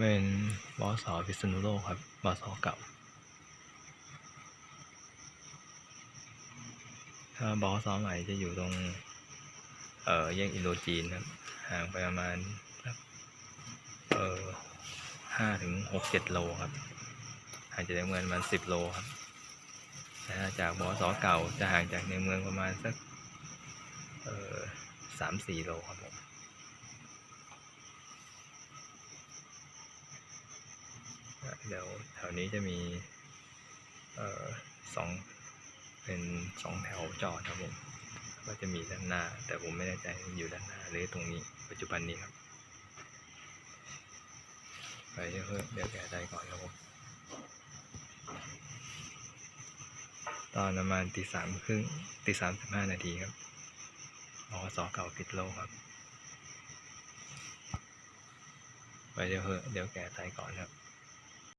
เป็นบอสพิษณุโลกครับบอสเก่า ถ้าบสใหม่จะอยู่ตรง เอ่อแยกอินโดจีนครับ ห่างไปประมาณ เอ่อห้าถึงหกเจ็ดโลครับห่างจากในเมืองประมาณสิบโลครับถ้าจากบอสเก่าจะห่างจากในเมืองประมาณสัก เอ่อสามสี่โลครับผม เดี๋ยวแถวนี้จะมีเอ่อสองเป็นสองแถวจอดครับผมก็จะมีด้านหน้า แต่ผมไม่แน่ใจอยู่ด้านหน้าหรือตรงนี้ปัจจุบันนี้ครับไปเดี๋ยวเดี๋ยวแก้ใจก่อนครับผมตอนประมาณตีสามครึ่งตีสามสิบห้านาทีครับอสเก่าพิดโลกครับ ไปเดี๋ยวเดี๋ยวแก้ใจก่อนครับ